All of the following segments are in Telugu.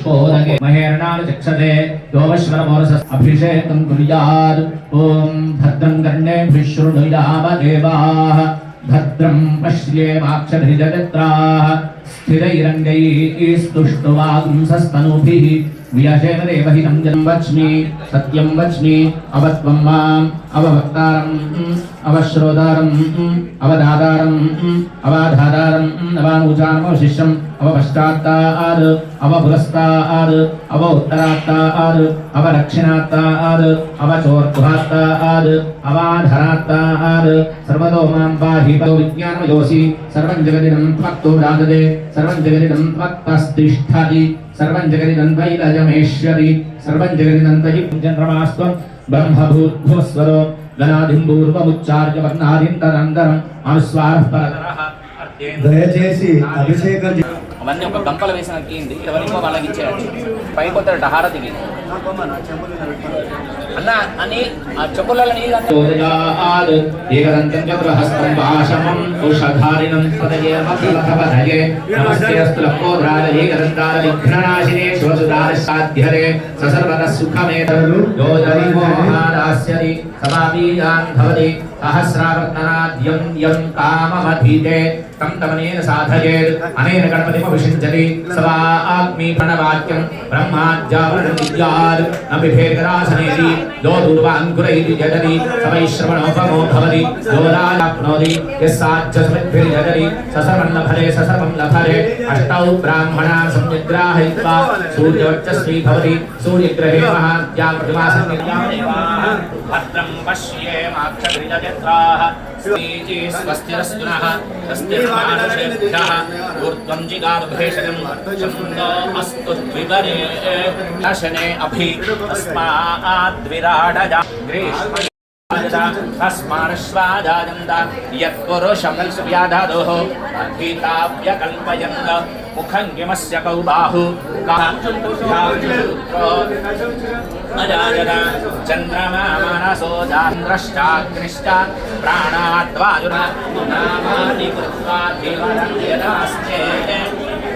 पुष्पोदके महेरणान् चक्षते योगश्वरमोरस अभिषेकं कुर्यात् ॐ भद्रं कर्णेभिः शृणुयाम देवाः भद्रं पश्येमाक्षभिजत्राः स्थिरैरङ्गैः स्तुष्टुवागुंसस्तनूभिः व्यशेम देवहितं जनं वच्मि सत्यं वच्मि अवत्वं माम् अवभक्तारम् अवश्रोतारम् अवदातारम् अवाधातारम् अवानुचानमवशिष्यम् అవపశ్చాత్తార్ అవపురస్తార్ అవ ఉత్తరాత్తార్ అవరక్షిణాత్తార్ అవచోర్ధుహాత్తార్ అవాధరాత్తార్. సర్వదో మాం పాహి పదో విజ్ఞానమయోసి సర్వం జగదినం త్వక్తో రాజదే సర్వం జగదినం త్వక్తస్తిష్ఠతి సర్వం జగదినంతైలజమేశ్వరి సర్వం జగదినంతై చంద్రమాస్వం బ్రహ్మభూర్భుస్వరో గణాధింబూర్వముచ్చార్య వర్ణాదింతరంతరం అనుస్వార దయచేసి అభిషేకం అవన్నీ ఒక గంపలు వేసిన కింది ఎవరికో వాళ్ళకి ఇచ్చేయండి పైకి కొత్త డహార దిగి అన్న అని ఆ చెప్పులలో సహస్రావర్తనాద్యం కామమధీతే तं तमनेन साधयेत्। अनेन गणपतिमविषिञ्चति सदा आत्मीपणवाक्यं ब्रह्माज्जावरणं विद्यात् न बिभेदरासनेति यो दूर्वाङ्कुरैति जगति सवै श्रवणोपमो भवति यो राजाप्नोति यस्साच्च समिद्भिर्जगति स सर्वं न फले स सर्वं न फले अष्टौ ब्राह्मणां संनिग्राहयित्वा सूर्यवर्चस्वी भवति। सूर्यग्रहे महाद्या प्रतिमा संनिग्राहयेव पश्येमाक्षत्रिजत्राः स्वस्तिरस्तुनः। स्वस्तिर् ऊर्ध्वञ्जिगादभेषजम् दशने अभी तस्माद्विराडजा ग्रीष्म तस्माश्वादानन्द यत्पुरुषं सुव्याधादोः गीताव्यकल्पयन्द मुखं किमस्य कौ बाहु कः अजायत चन्द्रमा मनसो चान्द्रश्चाग्निश्च प्राणाद्वायुना नामानि कृत्वा देवरङ्गयदास्ते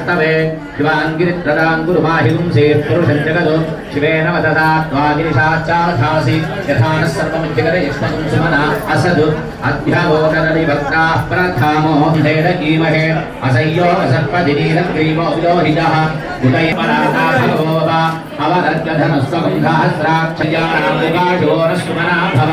स्तवे शिवाङ्गिरित्रदाङ्गुरुमाहिगुंसे पुरुषञ्जगदो शिवेन वददा द्वागिरिशाचारथासि यथा नः सर्वमुज्जगद यक्ष्मगुं सुमना असदु अध्यावोदनरिभक्ताः प्रथामो धैरकीमहे असय्यो असर्पदिनीरं ग्रीवो विलोहितः उदयपराताभवो वा अवदर्गधनुस्वगुन्धास्राक्षयाणामुपाशो न सुमना भव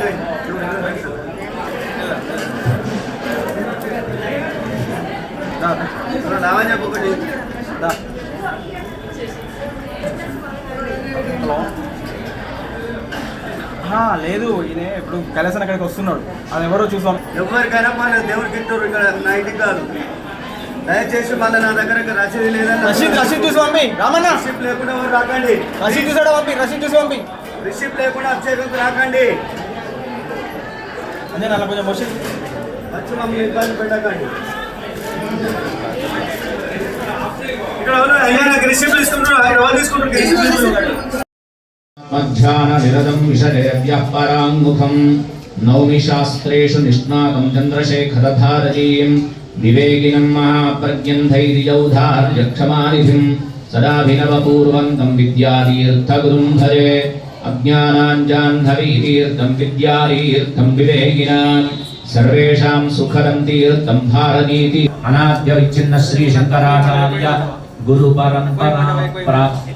లేదు ఈయన ఇప్పుడు కైలాసన్ అక్కడికి వస్తున్నాడు. అది ఎవరో చూసాం. ఎవరికైనా మన దేవుడికి ఇస్తారు ఇక్కడ నా ఇంటికి కాదు. దయచేసి మళ్ళీ నా దగ్గర రసీదు లేదని రషీద్ రషీద్ చూసి పంపి రామన్న. రిసిప్ట్ లేకుండా ఎవరు రాకండి. రషీద్ చూసాడు పంపి రషీద్ చూసి పంపి రిసిప్ట్ లేకుండా అభిషేకం రాకండి. అదే నల్ల కొంచెం వచ్చి వచ్చి మమ్మల్ని ఇబ్బంది పెట్టకండి. ఇక్కడ అయ్యా నాకు రిసిప్ట్ తీసుకుంటున్నాడు ఆయన ఎవరు తీసుకుంటారు రిసిప్ట్ మధ్యాహ్న నిరదం విషదేవ్యః పరాంగుఖం నౌమి శాస్త్రేషు నిష్ణాతం చంద్రశేఖరధారజీయం వివేకినం మహాప్రజ్ఞం ధైర్యౌధార్యక్షమానిధిం సదాభినవపూర్వంతం విద్యాతీర్థగురుం భజే అజ్ఞానాంజాంధరీతీర్థం విద్యాతీర్థం వివేకినాం. సర్వేషాం సుఖదం తీర్థం భారతీతి అనాద్య విచ్ఛిన్న శ్రీ శంకరాచార్య గురు పరంపరా ప్రాప్తి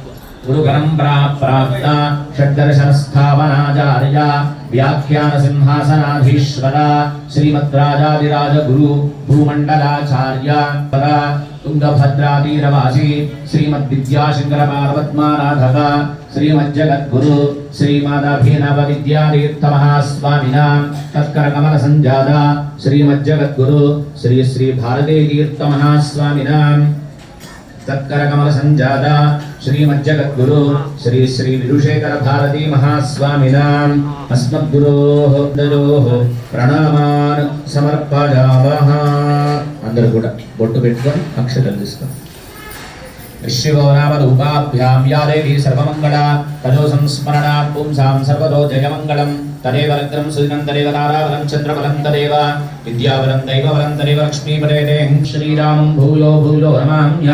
గురు పరంపరా ప్రాప్త షడ్దర్శన స్థావనాచార్య వ్యాఖ్యాన సింహాసనాధీశ్వర శ్రీమద్రాజాదిరాజ గురు భూమండలాచార్య తుంగభద్రాతీరవాసి శ్రీమద్విద్యాశంకర పార్వత్మారాధక శ్రీమజ్జగద్గురు శ్రీమదభినవ విద్యాతీర్థమహాస్వామిన కర్కరకమల సంజాత శ్రీ శ్రీమజ్జగద్గురు శ్రీ శ్రీ భారతీ తీర్థమహాస్వామినాం తత్కరకమల సంజాత శ్రీ శ్రీమజ్జగద్గురు శ్రీ శ్రీ విరుషేకర భారతీ మహాస్వామినాం అస్మద్గురోః దయోః ప్రణామాన్ సమర్పయామః అందరూ కూడా బొట్టు పెట్టుకొని అక్షరం తీసుకొని ఋష్యగోనామరూపాభ్యాం యాదేవి సర్వమంగళ తదో సంస్మరణాత్ పుంసాం సర్వదో జయమంగళం। తదేవ రగ్రం సుదినం తదేవ తారాబలం చంద్రబలం తదేవ విద్యాబలం దైవబలం తదేవ లక్ష్మీపదే శ్రీరామం భూయో భూయో రమామ్య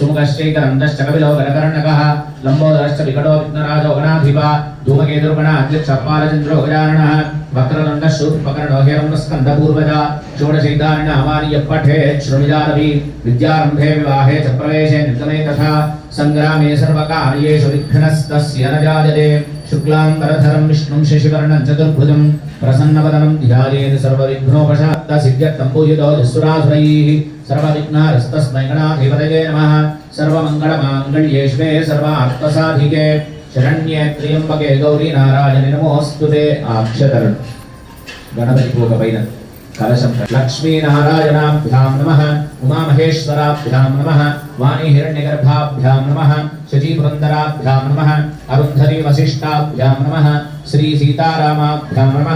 సుముఖశ్చైకరంతశ్చ కవిలో గరకర్ణకः లంబోదరశ్చ వికటో విఘ్నరాజో గణాధిప ధూమకేతుర్గణ అధ్యక్ష పాలచంద్రో గజాననः వక్రదండ శూర్పకర్ణో హిరణ్యస్కంధపూర్వజ షోడశైతాని నామాని యప్పఠేత్ శృణిదారవి విద్యారంభే వివాహే చ ప్రవేశే నిర్గమే తథా సంగ్రామే సర్వకార్యేషు విఘ్నస్తస్య న జాయతే శుక్లాంబరధరం విష్ణుం శశివర్ణం చతుర్భుజం ప్రసన్నవదనం ధ్యాయేత్ సర్వవిఘ్నోపశాంత సిద్ధ్యర్థం పూజితో జస్సురాసురైः సర్వవిఘ్నారస్తస్మై గణాధిపతయే నమః. సర్వమంగళమాంగళ్యే సర్వార్థసాధికే శరణ్యే త్ర్యంబకే గౌరీ నారాయణి నమోస్తుతే ఆక్షతరుణ్. గణపతి పూక కలశం లక్ష్మీనారాయణాభ్యాం నమ. ఉమామహేశ్వరాభ్యాం నమ. వాణి హిరణ్యగర్భాభ్యాం నమ శచీపురందరాభ్యాం నమ అరుంధరీ వశిష్టాభ్యాం నమ శ్రీ సీతారామాభ్యాం నమ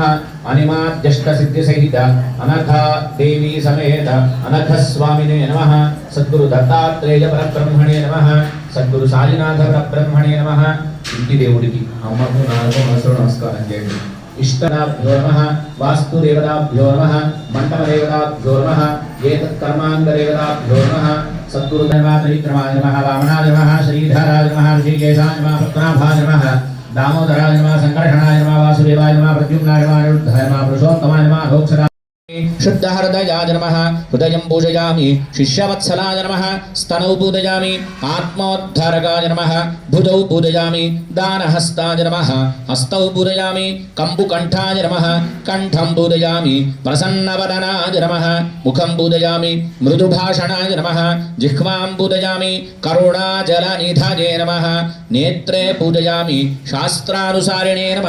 అనిమాద్యష్ట సిద్ధి సహిత అనఘ దేవీ సమేత అనఘ స్వామినే నమ సద్గురు దత్తాత్రేయ పరబ్రహ్మణే నమ సద్గురు సాయినాథ పరబ్రహ్మణే నమ ఇంటి దేవుడికి అమ్మకు నాలుగు మనసులో నమస్కారం చేయండి ఇష్టదాభ్యో నమ వాస్తుదేవతాభ్యో నమ మంటపదేవతాభ్యో నమ ఏతత్కర్మాంగదేవతాభ్యో నమ సద్గురు ధర్మాత్రిక్రమాయ నమ వామనాయ నమ శ్రీధరాయ నమ ఋషికేశాయ నమ పద్మనాభాయ నమ దామోదరాయ నమ సంకర్షణాయ నమ వాసుదేవాయ నమ ప్రద్యుమ్నాయ నమ అనిరుద్ధాయ నమ పురుషోత్తమాయ शुद्ध हृदया नम। हृदय पूजया शिष्यवत्सला नम। स्तनौ पूजया आत्मोद्धारका नम। भुजौ पूजया दानहस्ता नम। हस्त पूजया कंबुकंठा नम। कंठं पूजयामी। प्रसन्नवदना नम। मुखं पूजयामी। मृदुभाषणा नम। जिह्वां पूजयामी। करुणाजलनिधाजे नम। नेत्रे पूजया शास्त्रुसारिणे नम।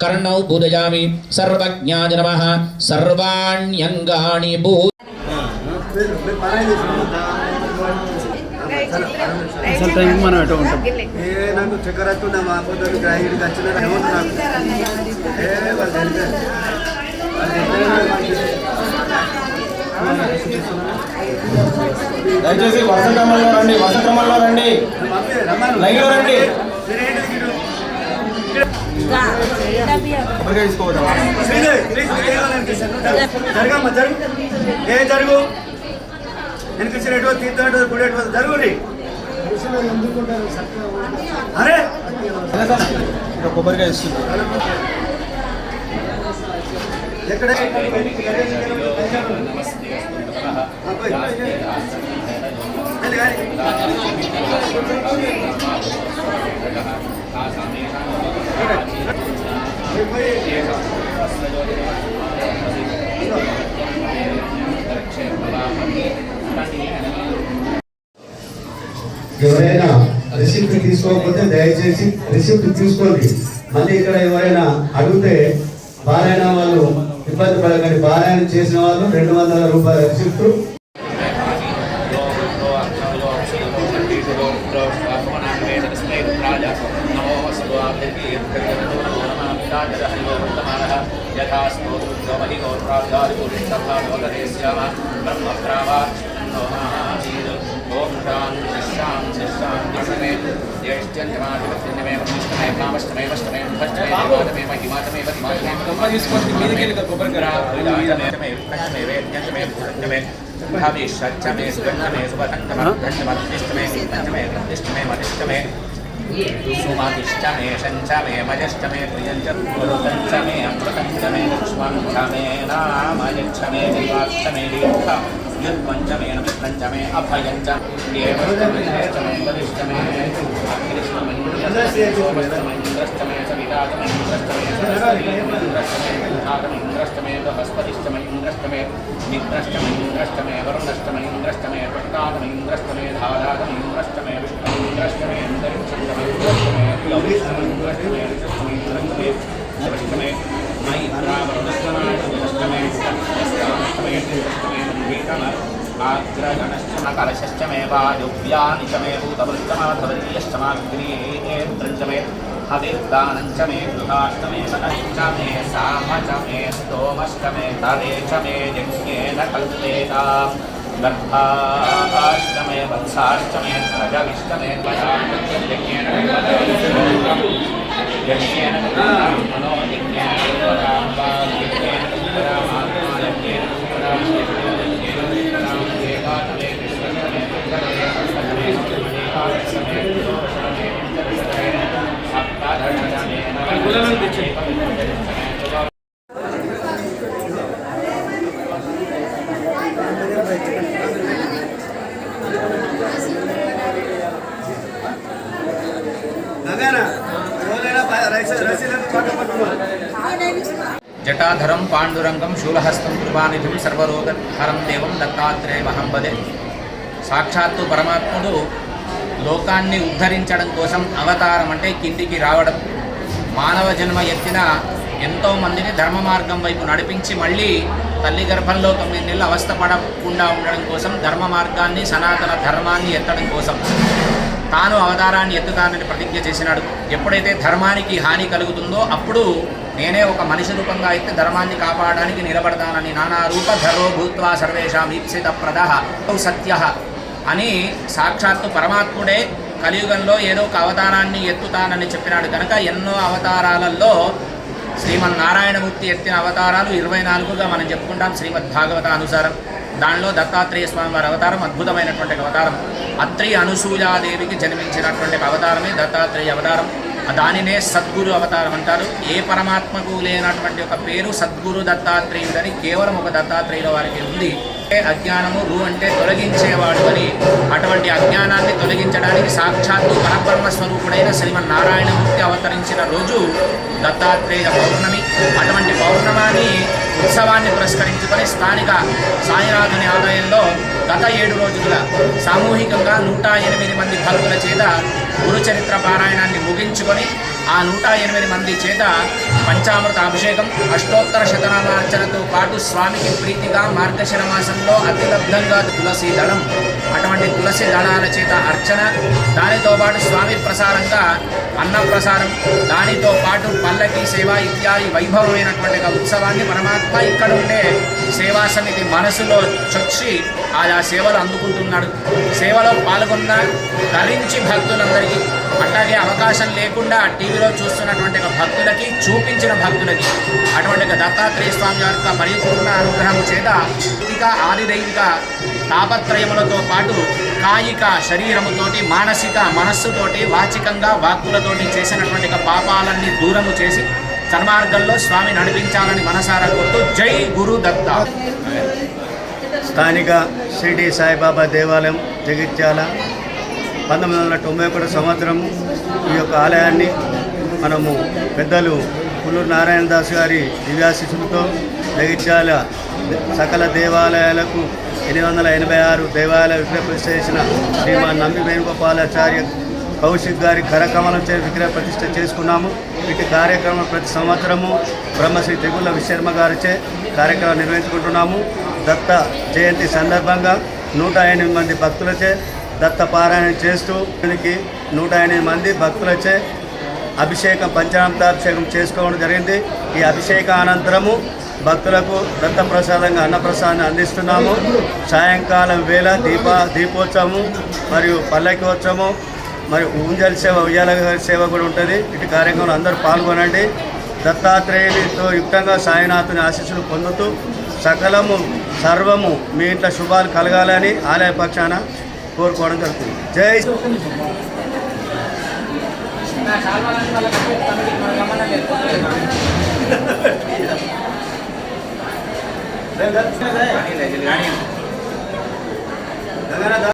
कर्ण पूजया सर्वज्ञा नम। सर्वान् మనం ఎటు ఉంటాం ఏ చక్కెర మా వచ్చిన వాళ్ళు తెలియదు దయచేసి వరుస క్రమంలో రండి వరుస క్రమంలో రండి. లైన్లో రండి. జరగమ్మా జరుగు ఏ జరుగు వెనకొచ్చినట్టు తీర్థం గుడేటు జరుగు రీ అరే కొబ్బరికాయ ఇస్తుంది ఎక్కడ ఎవరైనా రిసిప్ట్ తీసుకోకపోతే దయచేసి రిసిప్ట్ తీసుకోండి మళ్ళీ ఇక్కడ ఎవరైనా అడిగితే బారాయణ వాళ్ళు ఇబ్బంది పడకండి. బారాయణ చేసిన వాళ్ళు రెండు వందల రూపాయల రిసిప్ట్ यत्कर्यन्तमानः यथा स्तोत्रमहि गोत्राब्दादिपुरुषसभालोकने स्याम ब्रह्मप्रावाक्षोमाहाचीर ॐ शान्ति शान्ति शान्तिष्टमे ज्येष्ठ्यन्यमाधिपत्यन्यमे ब्रह्मष्टमे कामष्टमे वष्टमे मुखष्टमे हिमातमे महिमातमे पद्मातमे कम्मनिस्पष्टमे वेद्यन्तमे भूतन्तमे भावी षट्चमे सुगन्धमे सुभदन्तमे दन्तमतिष्टमे दन्तमे प्रतिष्ठमे मतिष्ठमे सुमतिश्च मे शञ्च मे मजश्च मे प्रियञ्च गुरुकञ्च मे अमृतञ्च मे लक्ष्मञ्च मे नामयच्छ मे देवाच्च मे दीर्घ युत्पञ्च मे नपञ्च मे अभयञ्च देवश्च मे मे कृष्णमञ्जुरश्च मे सवितातमञ्जुरश्च मे इन्द्रश्च मे विधातमञ्जुरश्च मे बृहस्पतिश्च मे मित्रश्च मे विष्णु आग्रगणश्चमे वायुव्यानिचमे भूतवृष्टमाधवरीयश्चमाग्निरेन्द्रञ्चमे हविर्दानञ्चमे गृहाष्टमे सनश्चमे सामचमे स्तोमश्चमे तरे च मे यज्ञेन कल्पेताम् गर्भाष्टमे वत्साष्टमे प्रजविष्टमे त्वया यज्ञेन यज्ञेन मनो यज्ञेन यज्ञेन సర్వరోగహరం దేవం దత్తాత్రేయమహం వదే సాక్షాత్తు పరమాత్ముడు లోకాన్ని ఉద్ధరించడం కోసం అవతారం అంటే కిందికి రావడం. మానవ జన్మ ఎత్తిన ఎంతో మందిని ధర్మ మార్గం వైపు నడిపించి మళ్ళీ తల్లి గర్భంలో తొమ్మిది నెలలు అవస్థపడకుండా ఉండడం కోసం ధర్మ మార్గాన్ని సనాతన ధర్మాన్ని ఎత్తడం కోసం. తాను అవతారాన్ని ఎత్తుతానని ప్రతిజ్ఞ చేసినాడు. ఎప్పుడైతే ధర్మానికి హాని కలుగుతుందో అప్పుడు నేనే ఒక మనిషి రూపంగా అయితే ధర్మాన్ని కాపాడడానికి నిలబడతానని నానా రూప ధరో భూత్వా సర్వేషాం ఈప్సిత ప్రద సత్య అని సాక్షాత్తు పరమాత్ముడే కలియుగంలో ఏదో ఒక అవతారాన్ని ఎత్తుతానని చెప్పినాడు. కనుక ఎన్నో అవతారాలలో శ్రీమన్నారాయణమూర్తి ఎత్తిన అవతారాలు ఇరవై నాలుగుగా మనం చెప్పుకుంటాం శ్రీమద్ భాగవత అనుసారం. దానిలో దత్తాత్రేయ స్వామి వారి అవతారం అద్భుతమైనటువంటి అవతారం. అత్రి అనుసూయాదేవికి జన్మించినటువంటి అవతారమే దత్తాత్రేయ అవతారం. దానినే సద్గురు అవతారం అంటారు. ఏ పరమాత్మకు లేనటువంటి ఒక పేరు సద్గురు దత్తాత్రేయుడని కేవలం ఒక దత్తాత్రేయుల వారికి ఉంది. అజ్ఞానము రు అంటే తొలగించేవాడు అని. అటువంటి అజ్ఞానాన్ని తొలగించడానికి సాక్షాత్తు పరబ్రహ్మ స్వరూపుడైన శ్రీమన్నారాయణమూర్తి అవతరించిన రోజు దత్తాత్రేయ పౌర్ణమి. అటువంటి పౌర్ణమాని ఉత్సవాన్ని పురస్కరించుకొని స్థానిక సాయినాథుని ఆలయంలో గత ఏడు రోజుల సామూహికంగా నూట ఎనిమిది మంది భక్తుల చేత గురుచరిత్ర పారాయణాన్ని ముగించుకొని ఆ నూట ఎనిమిది మంది చేత పంచామృత అభిషేకం అష్టోత్తర శతనామార్చనతో పాటు స్వామికి ప్రీతిగా మార్గశిర మాసంలో అతిలబ్ధంగా తులసి దళం అటువంటి తులసి దళాల చేత అర్చన దానితో పాటు స్వామి ప్రసారంగా అన్నప్రసారం దానితో పాటు పల్లకి సేవ ఇత్యాది వైభవమైనటువంటి ఉత్సవాన్ని పరమాత్మ ఇక్కడ ఉండే సేవా సమితి మనసులో చొచ్చి ఆయా సేవలు అందుకుంటున్నాడు. సేవలో పాల్గొన్న తరించి భక్తులందరికీ అట్లాగే అవకాశం లేకుండా టీవీలో చూస్తున్నటువంటి భక్తులకి చూపించిన భక్తులకి అటువంటి దత్తాత్రేయ స్వామి యొక్క పరిపూర్ణ అనుగ్రహం చేత ఇక ఆదిదైవిక తాపత్రయములతో పాటు కాయిక శరీరముతోటి మానసిక మనస్సుతోటి వాచికంగా వాక్కులతోటి చేసినటువంటి పాపాలన్నీ దూరము చేసి సన్మార్గంలో స్వామి నడిపించాలని మనసారా కోరుతూ జై గురు దత్త. స్థానిక షిరిడి సాయిబాబా దేవాలయం జగిత్యాల పంతొమ్మిది వందల తొంభై ఒకటి సంవత్సరము ఈ యొక్క ఆలయాన్ని మనము పెద్దలు పుల్లూరు నారాయణ దాస్ గారి దివ్యాశిషులతో జగిత్యాల సకల దేవాలయాలకు ఎనిమిది వందల ఎనభై ఆరు దేవాలయ విగ్రహ చేసిన శ్రీమాన్ నంబి వేణుగోపాలాచార్య కౌశిక్ గారి కరకమలం చే విగ్రహ ప్రతిష్ట చేసుకున్నాము. ఇటు కార్యక్రమం ప్రతి సంవత్సరము బ్రహ్మశ్రీ తెగుళ్ళ విశ్వర్మ గారిచే కార్యక్రమం నిర్వహించుకుంటున్నాము. దత్త జయంతి సందర్భంగా నూట ఎనిమిది మంది భక్తులచే దత్తపారాయణ చేస్తూ దీనికి నూట ఎనిమిది మంది భక్తులచే అభిషేకం పంచామృతాభిషేకం చేసుకోవడం జరిగింది. ఈ అభిషేక అనంతరము భక్తులకు దత్తప్రసాదంగా అన్నప్రసాదాన్ని అందిస్తున్నాము. సాయంకాలం వేళ దీప దీపోత్సవము మరియు పల్లకిోత్సవము మరియు ఊంజల్ సేవ ఉయ్యాల సేవ కూడా ఉంటుంది. ఇటు కార్యక్రమంలో అందరూ పాల్గొనండి. దత్తాత్రేయునితో యుక్తంగా సాయినాథుని ఆశీస్సులు పొందుతూ సకలము సర్వము మీ ఇంట్లో శుభాలు కలగాలని ఆలయ పక్షాన కోరుకోవడం జరుగుతుంది జై కానీ లేదు, కానీ గంగారాధ